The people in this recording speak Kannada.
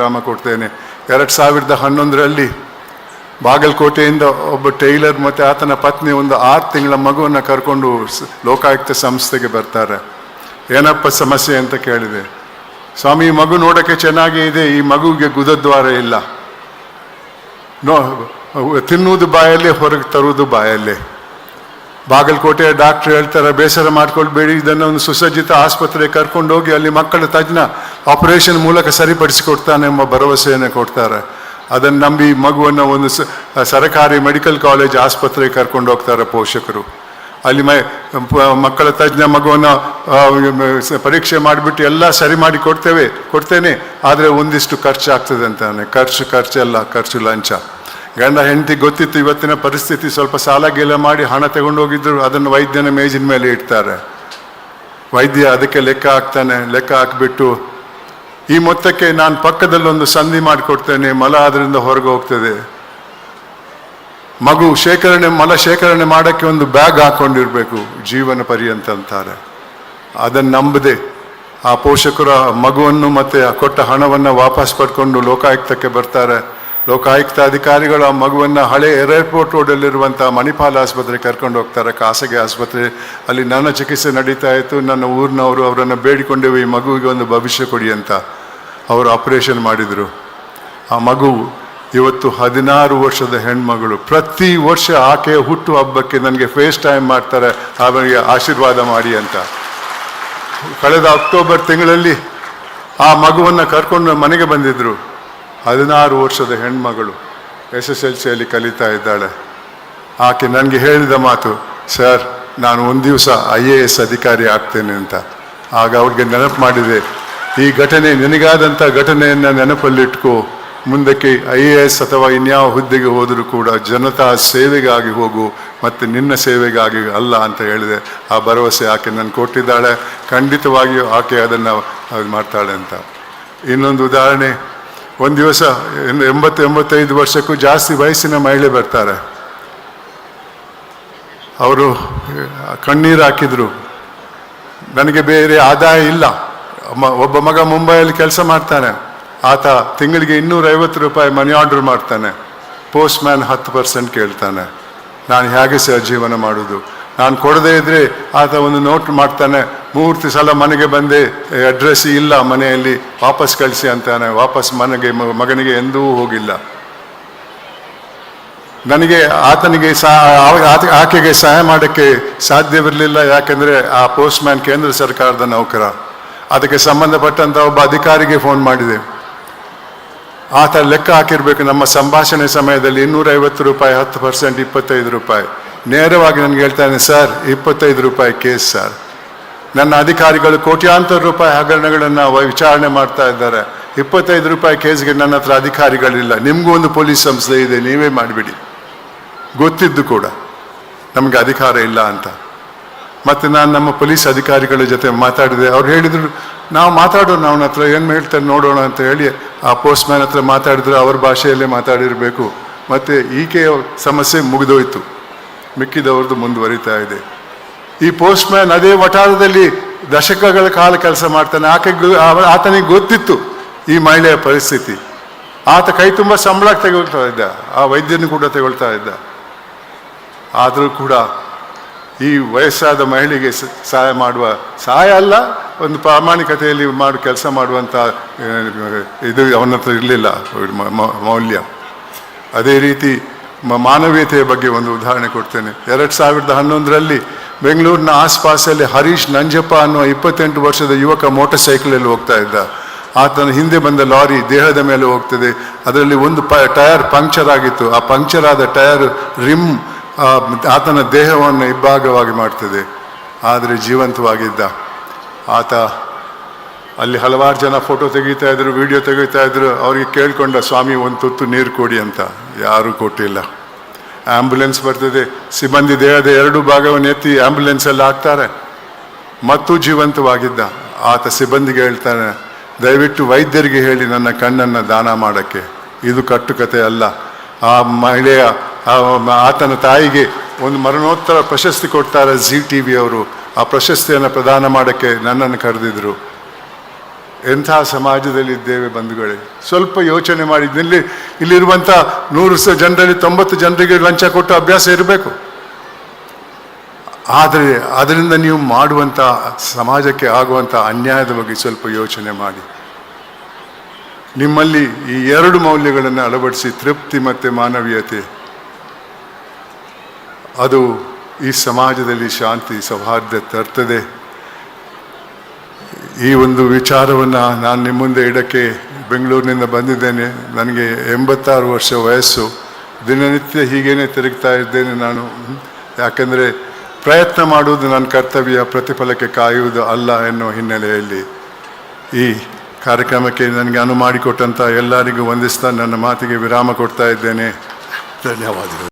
ಗ್ರಾಮ ಕೊಡ್ತೇನೆ. ಎರಡು ಸಾವಿರದ ಹನ್ನೊಂದರಲ್ಲಿ ಬಾಗಲಕೋಟೆಯಿಂದ ಒಬ್ಬ ಟೈಲರ್ ಮತ್ತು ಆತನ ಪತ್ನಿ ಒಂದು ಆರು ತಿಂಗಳ ಮಗುವನ್ನು ಕರ್ಕೊಂಡು ಲೋಕಾಯುಕ್ತ ಸಂಸ್ಥೆಗೆ ಬರ್ತಾರೆ. ಏನಪ್ಪ ಸಮಸ್ಯೆ ಅಂತ ಕೇಳಿದೆ. ಸ್ವಾಮಿ, ಈ ಮಗು ನೋಡೋಕ್ಕೆ ಚೆನ್ನಾಗೇ ಇದೆ, ಈ ಮಗುವಿಗೆ ಗುದದ್ವಾರ ಇಲ್ಲ. ನೋ, ತಿನ್ನುವುದು ಬಾಯಲ್ಲೇ, ಹೊರಗೆ ತರುವುದು ಬಾಯಲ್ಲೇ. ಬಾಗಲಕೋಟೆಯ ಡಾಕ್ಟರ್ ಹೇಳ್ತಾರೆ, ಬೇಸರ ಮಾಡ್ಕೊಳ್ಬೇಡಿ, ಇದನ್ನು ಒಂದು ಸುಸಜ್ಜಿತ ಆಸ್ಪತ್ರೆಗೆ ಕರ್ಕೊಂಡು ಹೋಗಿ, ಅಲ್ಲಿ ಮಕ್ಕಳ ತಜ್ಞ ಆಪರೇಷನ್ ಮೂಲಕ ಸರಿಪಡಿಸಿಕೊಡ್ತಾನೆ ಎಂಬ ಭರವಸೆಯನ್ನು ಕೊಡ್ತಾರೆ. ಅದನ್ನು ನಂಬಿ ಮಗುವನ್ನು ಒಂದು ಸರಕಾರಿ ಮೆಡಿಕಲ್ ಕಾಲೇಜ್ ಆಸ್ಪತ್ರೆಗೆ ಕರ್ಕೊಂಡು ಹೋಗ್ತಾರೆ ಪೋಷಕರು. ಅಲ್ಲಿ ಮಕ್ಕಳ ತಜ್ಞ ಮಗುವನ್ನು ಪರೀಕ್ಷೆ ಮಾಡಿಬಿಟ್ಟು ಎಲ್ಲ ಸರಿ ಮಾಡಿ ಕೊಡ್ತೇವೆ, ಕೊಡ್ತೇನೆ. ಆದರೆ ಒಂದಿಷ್ಟು ಖರ್ಚು ಆಗ್ತದೆ ಅಂತಾನೆ. ಖರ್ಚು ಖರ್ಚು ಎಲ್ಲ, ಖರ್ಚು ಲಂಚ. ಗಂಡ, ಹೆಂಡತಿ ಗೊತ್ತಿತ್ತು ಇವತ್ತಿನ ಪರಿಸ್ಥಿತಿ ಸ್ವಲ್ಪ ಸಾಲ ಗೀಲ ಮಾಡಿ ಹಣ ತಗೊಂಡು ಹೋಗಿದ್ರು, ಅದನ್ನು ವೈದ್ಯನ ಮೇಜಿನ ಮೇಲೆ ಇಡ್ತಾರೆ. ವೈದ್ಯ ಅದಕ್ಕೆ ಲೆಕ್ಕ ಹಾಕ್ತಾನೆ, ಲೆಕ್ಕ ಹಾಕ್ಬಿಟ್ಟು ಈ ಮೊತ್ತಕ್ಕೆ ನಾನು ಪಕ್ಕದಲ್ಲೊಂದು ಸಂಧಿ ಮಾಡಿಕೊಡ್ತೇನೆ. ಮಲ ಅದರಿಂದ ಹೊರಗೆ ಹೋಗ್ತದೆ. ಮಗು ಶೇಖರಣೆ, ಮಲ ಶೇಖರಣೆ ಮಾಡೋಕ್ಕೆ ಒಂದು ಬ್ಯಾಗ್ ಹಾಕೊಂಡಿರಬೇಕು. ಜೀವನ ಪರ್ಯಂತ ಅಂತಾರೆ. ಅದನ್ನು ನಂಬದೆ ಆ ಪೋಷಕರು ಮಗುವನ್ನು ಮತ್ತೆ ಆ ಕೊಟ್ಟ ಹಣವನ್ನು ವಾಪಸ್ ಪಡ್ಕೊಂಡು ಲೋಕಾಯುಕ್ತಕ್ಕೆ ಬರ್ತಾರೆ. ಲೋಕಾಯುಕ್ತ ಅಧಿಕಾರಿಗಳು ಆ ಮಗುವನ್ನು ಹಳೆ ಏರ್ಪೋರ್ಟ್ ರೋಡಲ್ಲಿರುವಂಥ ಮಣಿಪಾಲ್ ಆಸ್ಪತ್ರೆಗೆ ಕರ್ಕೊಂಡು ಹೋಗ್ತಾರೆ. ಖಾಸಗಿ ಆಸ್ಪತ್ರೆ. ಅಲ್ಲಿ ನನ್ನ ಚಿಕಿತ್ಸೆ ನಡೀತಾ ಇತ್ತು. ನನ್ನ ಊರಿನವರು ಅವರನ್ನು ಬೇಡಿಕೊಂಡೆವು. ಈ ಮಗುವಿಗೆ ಒಂದು ಭವಿಷ್ಯ ಕೊಡಿ ಅಂತ. ಅವರು ಆಪರೇಷನ್ ಮಾಡಿದರು. ಆ ಮಗು ಇವತ್ತು ಹದಿನಾರು ವರ್ಷದ ಹೆಣ್ಮಗಳು. ಪ್ರತಿ ವರ್ಷ ಆಕೆಯ ಹುಟ್ಟು ಹಬ್ಬಕ್ಕೆ ನನಗೆ ಫೇಸ್ ಟೈಮ್ ಮಾಡ್ತಾರೆ ಅವರಿಗೆ ಆಶೀರ್ವಾದ ಮಾಡಿ ಅಂತ. ಕಳೆದ ಅಕ್ಟೋಬರ್ ತಿಂಗಳಲ್ಲಿ ಆ ಮಗುವನ್ನು ಕರ್ಕೊಂಡು ಮನೆಗೆ ಬಂದಿದ್ದರು ಹದಿನಾರು ವರ್ಷದ ಹೆಣ್ಮಗಳು ಎಸ್ ಎಸ್ ಎಲ್ ಸಿಯಲ್ಲಿ ಕಲಿತಾ ಇದ್ದಾಳೆ. ಆಕೆ ನನಗೆ ಹೇಳಿದ ಮಾತು, ಸರ್, ನಾನು ಒಂದು ದಿವಸ ಐ ಎ ಎಸ್ ಅಧಿಕಾರಿ ಆಗ್ತೇನೆ ಅಂತ. ಆಗ ಅವ್ರಿಗೆ ನೆನಪು ಮಾಡಿದೆ ಈ ಘಟನೆ ನಿನಗಾದಂಥ ಘಟನೆಯನ್ನು ನೆನಪಲ್ಲಿಟ್ಕೋ. ಮುಂದಕ್ಕೆ ಐ ಎ ಎಸ್ ಅಥವಾ ಇನ್ಯಾವ ಹುದ್ದೆಗೆ ಹೋದರೂ ಕೂಡ ಜನತಾ ಸೇವೆಗಾಗಿ ಹೋಗು ಮತ್ತು ನಿನ್ನ ಸೇವೆಗಾಗಿ ಅಲ್ಲ ಅಂತ ಹೇಳಿದೆ. ಆ ಭರವಸೆ ಆಕೆ ನಾನು ಕೊಟ್ಟಿದ್ದಾಳೆ. ಖಂಡಿತವಾಗಿಯೂ ಆಕೆ ಅದನ್ನು ಅದು ಮಾಡ್ತಾಳೆ ಅಂತ. ಇನ್ನೊಂದು ಉದಾಹರಣೆ. ಒಂದು ದಿವಸ ಎಂಬತ್ತು, ಎಂಬತ್ತೈದು ವರ್ಷಕ್ಕೂ ಜಾಸ್ತಿ ವಯಸ್ಸಿನ ಮಹಿಳೆ ಬರ್ತಾರೆ. ಅವರು ಕಣ್ಣೀರು ಹಾಕಿದರು. ನನಗೆ ಬೇರೆ ಆದಾಯ ಇಲ್ಲ. ಒಬ್ಬ ಮಗ ಮುಂಬೈಯಲ್ಲಿ ಕೆಲಸ ಮಾಡ್ತಾನೆ. ಆತ ತಿಂಗಳಿಗೆ ಇನ್ನೂರೈವತ್ತು ರೂಪಾಯಿ ಮನಿ ಆರ್ಡರ್ ಮಾಡ್ತಾನೆ. ಪೋಸ್ಟ್ ಮ್ಯಾನ್ ಹತ್ತು ಪರ್ಸೆಂಟ್ ಕೇಳ್ತಾನೆ. ನಾನು ಹೇಗೆ ಸಹ ಜೀವನ ಮಾಡೋದು? ನಾನು ಕೊಡದೇ ಇದ್ರೆ ಆತ ಒಂದು ನೋಟ್ ಮಾಡ್ತಾನೆ, ಮೂರ್ತಿ ಸಲ ಮನೆಗೆ ಬಂದೆ, ಅಡ್ರೆಸ್ ಇಲ್ಲ ಮನೆಯಲ್ಲಿ, ವಾಪಸ್ ಕಳಿಸಿ ಅಂತಾನೆ. ವಾಪಸ್ ಮನೆಗೆ ಮಗನಿಗೆ ಎಂದೂ ಹೋಗಿಲ್ಲ. ನನಗೆ ಆತನಿಗೆ ಸಹ ಆಕೆಗೆ ಸಹಾಯ ಮಾಡೋಕ್ಕೆ ಸಾಧ್ಯವಿರಲಿಲ್ಲ. ಯಾಕೆಂದರೆ ಆ ಪೋಸ್ಟ್ ಮ್ಯಾನ್ ಕೇಂದ್ರ ಸರ್ಕಾರದ ನೌಕರ. ಅದಕ್ಕೆ ಸಂಬಂಧಪಟ್ಟಂಥ ಒಬ್ಬ ಅಧಿಕಾರಿಗೆ ಫೋನ್ ಮಾಡಿದೆ. ಆತ ಲೆಕ್ಕ ಹಾಕಿರಬೇಕು, ನಮ್ಮ ಸಂಭಾಷಣೆ ಸಮಯದಲ್ಲಿ ಇನ್ನೂರೈವತ್ತು ರೂಪಾಯಿ, ಹತ್ತು ಪರ್ಸೆಂಟ್ ಇಪ್ಪತ್ತೈದು ರೂಪಾಯಿ. ನೇರವಾಗಿ ನನಗೆ ಹೇಳ್ತಾನೆ, ಸರ್, ಇಪ್ಪತ್ತೈದು ರೂಪಾಯಿ ಕೇಸ್, ಸರ್. ನನ್ನ ಅಧಿಕಾರಿಗಳು ಕೋಟ್ಯಾಂತರ ರೂಪಾಯಿ ಹಗರಣಗಳನ್ನು ವಿಚಾರಣೆ ಮಾಡ್ತಾ ಇದ್ದಾರೆ. ಇಪ್ಪತ್ತೈದು ರೂಪಾಯಿ ಕೇಸ್ಗೆ ನನ್ನ ಹತ್ರ ಅಧಿಕಾರಿಗಳಿಲ್ಲ. ನಿಮಗೂ ಒಂದು ಪೊಲೀಸ್ ಸಂಸ್ಥೆ ಇದೆ, ನೀವೇ ಮಾಡಿಬಿಡಿ. ಗೊತ್ತಿದ್ದು ಕೂಡ, ನಮಗೆ ಅಧಿಕಾರ ಇಲ್ಲ ಅಂತ. ಮತ್ತು ನಾನು ನಮ್ಮ ಪೊಲೀಸ್ ಅಧಿಕಾರಿಗಳ ಜೊತೆ ಮಾತಾಡಿದೆ. ಅವ್ರು ಹೇಳಿದರು, ನಾವು ಮಾತಾಡೋಣ, ಅವನ ಹತ್ರ ಏನು ಹೇಳ್ತಾರೆ ನೋಡೋಣ ಅಂತ ಹೇಳಿ ಆ ಪೋಸ್ಟ್ ಮ್ಯಾನ್ ಹತ್ರ ಮಾತಾಡಿದ್ರು, ಅವ್ರ ಭಾಷೆಯಲ್ಲೇ ಮಾತಾಡಿರಬೇಕು. ಮತ್ತು ಈಕೆಯ ಸಮಸ್ಯೆ ಮುಗಿದೋಯ್ತು. ಮಿಕ್ಕಿದವ್ರದ್ದು ಮುಂದುವರಿತಾ ಇದೆ. ಈ ಪೋಸ್ಟ್ ಮ್ಯಾನ್ ಅದೇ ವಠಾರದಲ್ಲಿ ದಶಕಗಳ ಕಾಲ ಕೆಲಸ ಮಾಡ್ತಾನೆ. ಆಕೆ ಆತನಿಗೆ ಗೊತ್ತಿತ್ತು ಈ ಮಹಿಳೆಯ ಪರಿಸ್ಥಿತಿ. ಆತ ಕೈ ತುಂಬ ಸಂಬಳ ತಗೊಳ್ತಾ ಇದ್ದ. ಆ ವೈದ್ಯನು ಕೂಡ ತಗೊಳ್ತಾ ಇದ್ದ. ಆದರೂ ಕೂಡ ಈ ವಯಸ್ಸಾದ ಮಹಿಳೆಗೆ ಸಹಾಯ ಮಾಡುವ, ಸಹಾಯ ಅಲ್ಲ, ಒಂದು ಪ್ರಾಮಾಣಿಕತೆಯಲ್ಲಿ ಮಾಡಿ, ಕೆಲಸ ಮಾಡುವಂಥ ಇದು ಅವನ ಹತ್ರ ಇರಲಿಲ್ಲ ಮೌಲ್ಯ. ಅದೇ ರೀತಿ ಮಾನವೀಯತೆಯ ಬಗ್ಗೆ ಒಂದು ಉದಾಹರಣೆ ಕೊಡ್ತೇನೆ. ಎರಡು ಸಾವಿರದ ಹನ್ನೊಂದರಲ್ಲಿ ಬೆಂಗಳೂರಿನ ಆಸ್ಪಾಸಲ್ಲಿ ಹರೀಶ್ ನಂಜಪ್ಪ ಅನ್ನುವ ಇಪ್ಪತ್ತೆಂಟು ವರ್ಷದ ಯುವಕ ಮೋಟರ್ ಸೈಕಲಲ್ಲಿ ಹೋಗ್ತಾ ಇದ್ದ. ಆತನ ಹಿಂದೆ ಬಂದ ಲಾರಿ ದೇಹದ ಮೇಲೆ ಹೋಗ್ತದೆ. ಅದರಲ್ಲಿ ಒಂದು ಪ, ಟಯರ್ ಪಂಕ್ಚರ್ ಆಗಿತ್ತು. ಆ ಪಂಕ್ಚರ್ ಆದ ಟಯರ್ ರಿಮ್ ಆತನ ದೇಹವನ್ನು ಇಬ್ಬಾಗವಾಗಿ ಮಾಡ್ತದೆ, ಆದರೆ ಜೀವಂತವಾಗಿದ್ದ. ಆತ ಅಲ್ಲಿ ಹಲವಾರು ಜನ ಫೋಟೋ ತೆಗಿತಾ ಇದ್ರು ವಿಡಿಯೋ ತೆಗಿತಾ ಇದ್ರು. ಅವ್ರಿಗೆ ಕೇಳಿಕೊಂಡ, ಸ್ವಾಮಿ, ಒಂದು ತುತ್ತು ನೀರು ಕೊಡಿ ಅಂತ. ಯಾರೂ ಕೊಟ್ಟಿಲ್ಲ. ಆ್ಯಂಬುಲೆನ್ಸ್ ಬರ್ತದೆ. ಸಿಬ್ಬಂದಿ ದೇಹದ ಎರಡು ಭಾಗವನ್ನು ಎತ್ತಿ ಆ್ಯಂಬುಲೆನ್ಸಲ್ಲಿ ಹಾಕ್ತಾರೆ. ಮತ್ತು ಜೀವಂತವಾಗಿದ್ದ. ಆತ ಸಿಬ್ಬಂದಿಗೆ ಹೇಳ್ತಾನೆ, ದಯವಿಟ್ಟು ವೈದ್ಯರಿಗೆ ಹೇಳಿ ನನ್ನ ಕಣ್ಣನ್ನು ದಾನ ಮಾಡೋಕ್ಕೆ. ಇದು ಕಟ್ಟುಕತೆ ಅಲ್ಲ. ಆ ಮಹಿಳೆಯ ಆತನ ತಾಯಿಗೆ ಒಂದು ಮರಣೋತ್ತರ ಪ್ರಶಸ್ತಿ ಕೊಡ್ತಾರೆ ಜಿ ಟಿ ವಿ ಅವರು. ಆ ಪ್ರಶಸ್ತಿಯನ್ನು ಪ್ರದಾನ ಮಾಡೋಕ್ಕೆ ನನ್ನನ್ನು ಕರೆದಿದ್ರು. ಎಂಥ ಸಮಾಜದಲ್ಲಿ ಇದ್ದೇವೆ ಬಂಧುಗಳೇ. ಸ್ವಲ್ಪ ಯೋಚನೆ ಮಾಡಿ. ಇಲ್ಲಿ, ಇಲ್ಲಿರುವಂಥ ನೂರು ಸ ಜನರಲ್ಲಿ ತೊಂಬತ್ತು ಜನರಿಗೆ ಲಂಚ ಕೊಟ್ಟು ಅಭ್ಯಾಸ ಇರಬೇಕು. ಆದರೆ ಅದರಿಂದ ನೀವು ಮಾಡುವಂಥ ಸಮಾಜಕ್ಕೆ ಆಗುವಂಥ ಅನ್ಯಾಯದ ಬಗ್ಗೆ ಸ್ವಲ್ಪ ಯೋಚನೆ ಮಾಡಿ. ನಿಮ್ಮಲ್ಲಿ ಈ ಎರಡು ಮೌಲ್ಯಗಳನ್ನು ಅಳವಡಿಸಿ ತೃಪ್ತಿ ಮತ್ತು ಮಾನವೀಯತೆ. ಅದು ಈ ಸಮಾಜದಲ್ಲಿ ಶಾಂತಿ, ಸೌಹಾರ್ದ ತರ್ತದೆ. ಈ ಒಂದು ವಿಚಾರವನ್ನು ನಾನು ನಿಮ್ಮ ಮುಂದೆ ಇಡಕ್ಕೆ ಬೆಂಗಳೂರಿನಿಂದ ಬಂದಿದ್ದೇನೆ. ನನಗೆ ಎಂಬತ್ತಾರು ವರ್ಷ ವಯಸ್ಸು. ದಿನನಿತ್ಯ ಹೀಗೇನೆ ತಿರುಗ್ತಾ ಇದ್ದೇನೆ ನಾನು. ಯಾಕೆಂದರೆ ಪ್ರಯತ್ನ ಮಾಡುವುದು ನನ್ನ ಕರ್ತವ್ಯ, ಪ್ರತಿಫಲಕ್ಕೆ ಕಾಯುವುದು ಅಲ್ಲ ಎನ್ನುವ ಹಿನ್ನೆಲೆಯಲ್ಲಿ ಈ ಕಾರ್ಯಕ್ರಮಕ್ಕೆ ನನಗೆ ಅನು ಮಾಡಿಕೊಟ್ಟಂಥ ಎಲ್ಲರಿಗೂ ವಂದಿಸ್ತಾ ನನ್ನ ಮಾತಿಗೆ ವಿರಾಮ ಕೊಡ್ತಾ ಇದ್ದೇನೆ. ಧನ್ಯವಾದಗಳು.